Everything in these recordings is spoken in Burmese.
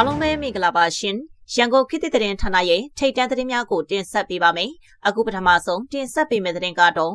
အားလုံးပဲမင်္ဂလာပါရှင်ရန်ကုန်ခေတ်သစ်သတင်းဌာနရဲ့ထိတ်တန်းသတင်းများကိုတင်ဆက်ပေးပါမယ်အခုပထမဆုံးတင်ဆက်ပေးမယ့်သတင်းကတော့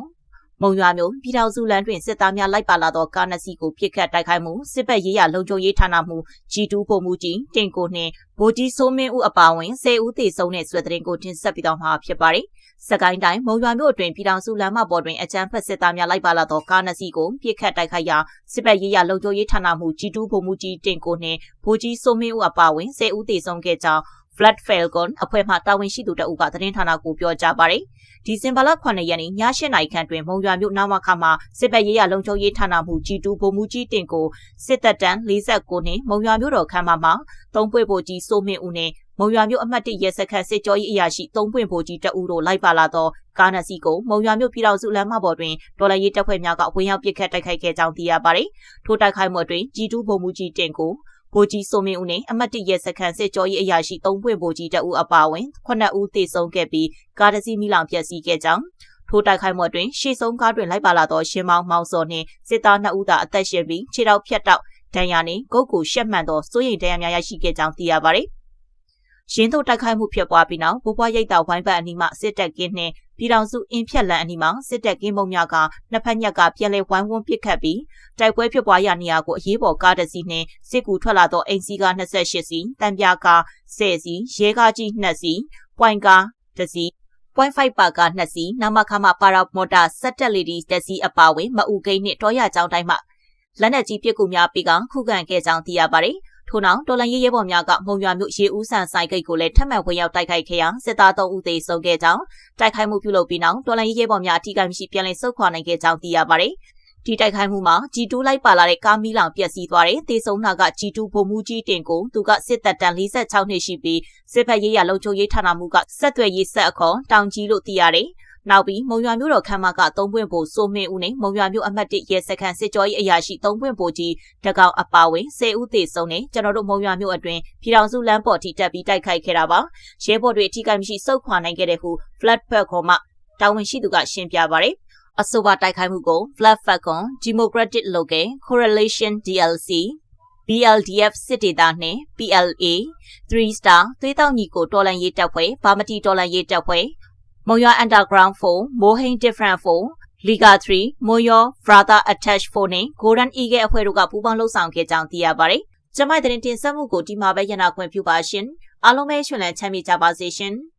မုံရွာမြို့ပြည်ထောင်စုလမ်းတွင်စစ်သားများလိုက်ပါလာသောကားနှစ်စီးကိုပြစ်ခတ်တိုက်ခိုက်မှုစစ်ဘက်ရေးရလုံခြုံရေးဌာနမှ G2 ပုံမှုကြီးတင်ကိုနှင့်ဗိုလ်ကြီးစိုးမင်းဦးအပါအဝင်10ဦးသေဆုံးတဲ့ဆွေသတင်းကိုတင်ဆက်ပေးတော့မှာဖြစ်ပါတယ်စကိုင်းတိုင်းမုံရွာမြို့အတွင်းပြည်ထောင်စုလမ်းမပေါ်တွင်အကြမ်းဖက်စစ်သားများလိုက်ပါလာသောကားနှစ်စီးကိုပြစ်ခတ်တိုက်ခိုက်ရာစစ်တပ်ရေးရလုံခြုံရေးဌာနမှ G2 ဗိုလ်မှူးကြီးတင်ကိုနှင့်ဗိုလ်ကြီးစိုးမင်းဦးအပါအဝင်10ဦးသေဆုံးခဲ့ကြောင်း Flat Falcon အဖွဲ့မှတာဝန်ရှိသူတအုပ်ကသတင်းဌာနကိုပြောကြားပါတယ်။ဒီဇင်ဘာလ9ရက်နေ့ည8နာရီခန့်တွင်မုံရွာမြို့နာမခမှာစစ်တပ်ရေးရလုံခြုံရေးဌာနမှ G2 ဗိုလ်မှူးကြီးတင်ကိုစစ်တပ်တန်း49နှင့်မုံရွာမြို့တော်ခမ်းမမှာသုံးပွေဗိုလ်ကြီးစိုးမင်းဦးနှင့်မုံရွာမြို့အမှတ်၁ရဲစခန်းစစ်ကြောရေးအရာရှိသုံးပွင့်ဗိုလ်ကြီးတအူးတို့လိုက်ပါလာသောကားနစီကိုမုံရွာမြို့ပြည်တော်စုလမ်းမပေါ်တွင်ဒေါ်လာရေးတပ်ဖွဲ့များကဝင်ရောက်ပစ်ခတ်တိုက်ခိုက်ခဲ့ကြောင်းသိရပါတယ်။ထိုတိုက်ခိုက်မှုအတွင်း G2 ဗိုလ်မှူးကြီးတင်ကို ဗိုလ်ကြီးစိုးမင်းဦးနဲ့အမတ်တရစခန်းစစ်ကြောရေးအရာရှိ၃ပွင့်ဗိုလ်ကြီးတအူအပါအဝင်9ဦးသေဆုံးခဲ့ပြီးကားတစ်စီးမိလောင်ပျက်စီးခဲ့ကြောင်းထိုးတိုက်ခိုက်မှုအတွင်းရှေ့ဆုံးကားတွင်လိုက်ပါလာသောရှင်မောင်မောင်စောနှင့်စစ်သား2ဦးသာအသက်ရှင်ပြီးခြေထောက်ဖြတ်တောက်ဒဏ်ရာနှင့်ဂုတ်ကိုရှက်မှန်သောစိုးရိမ်ဒဏ်ရာများရရှိခဲ့ကြောင်းသိရပါသည် ရင်းတို့တိုက်ခိုက်မှုဖြစ်ပွားပြီးနောက်ဘိုးဘွားရိတ်တာဝိုင်းပတ်အနီးမှစစ်တပ်ကင်းနှင့်ပြည်တော်စုအင်းဖြက်လန်အနီးမှာစစ်တပ်ကင်းပုံများကနှစ်ဖက်ညက်ကပြန်လည်ဝိုင်းဝန်းပစ်ခတ်ပြီးတိုက်ပွဲဖြစ်ပွားရာနေရာကိုအရေးပေါ်ကားတစ်စီးနှင့်စစ်ကူထွက်လာသောအိမ်စီးကား28စီးတံပြားကား10စီးရဲကားကြီး2စီးပွိုင်ကား1စီး0.5ပါက2စီးနမခမပါရာမော်တာစက်တက်လီဒီတက်စီအပါဝင်မအူကိန်းနှင့်တောရကျောင်းတိုင်းမှလက်နက်ကြီးပစ်ကူများပြီးကခုခံခဲ့ကြောင်းသိရပါတယ်။ ထို့နောက်တော်လန်ရေးရဲဘော်များကမုံရွာမြို့ရေဦးဆန်ဆိုင်ဂိတ်ကိုလည်းထပ်မံဝင်ရောက်တိုက်ခိုက်ခဲ့ရာစစ်သား3ဦးသေဆုံးခဲ့ကြောင်းတိုက်ခိုက်မှုပြုလုပ်ပြီးနောက်တော်လန်ရေးရဲဘော်များအထူးကမရှိပြန်လည်ဆုတ်ခွာနိုင်ခဲ့ကြောင်းသိရပါတယ်။ဒီတိုက်ခိုက်မှုမှာ G2 လိုက်ပါလာတဲ့ကားမီးလောင်ပျက်စီးသွားတယ်။သေဆုံးတာက G2 ဗိုလ်မှူးကြီးတင်ကိုသူကစစ်တပ်တန်း46နှစ်ရှိပြီးစစ်ဖက်ရေးရလုံခြုံရေးဌာနမှုကဆက်သွယ်ရေးဆက်အခေါ်တောင်ကြီးလို့သိရတယ်။ နောက်ပြီးမုံရွာမြို့တော်ခမ်းမကသုံးပွင့်ပိုစိုးမင်းဦးနဲ့မုံရွာမြို့အမှတ်၁ရဲစခန်းစစ်ကြောရေးအရာရှိသုံးပွင့်ပိုကြီးတကောင်အပါဝင်၁၀ဦးသေဆုံးနဲ့ကျွန်တော်တို့မုံရွာမြို့အတွင်းပြည်ထောင်စုလမ်းပေါ်ထိတက်ပြီးတိုက်ခိုက်ခဲ့တာပါရဲဘော်တွေအထူးကမရှိစုခွာနိုင်ခဲ့တဲ့ဟု Flat Pack ခေါ်မှတာဝန်ရှိသူကရှင်းပြပါရယ်အဆိုပါတိုက်ခိုက်မှုကို Flat Falcon Democratic Local Correlation DLC BLDF စစ်ဒေသနှင့် PLA 3 Star သွေးတောက်ညီကိုတော်လန်ရေးတပ်ဖွဲ့ဗာမတီတော်လန်ရေးတပ်ဖွဲ့ မုံရွာ Underground 4မိုးဟိန်း Different 4 Liga 3မွန်ရော Brother Attach 4နဲ့ Golden Eagle အဖွဲ့တို့ကပူးပေါင်းလှုပ်ဆောင်ခဲ့ကြောင်းသိရပါတယ်။ကျမတဲ့တင်ဆက်မှုကိုဒီမှာပဲရနာခွင့်ပြုပါရှင်။အားလုံးပဲရှင်လန်းချမ်းမြေ့ကြပါစေရှင်။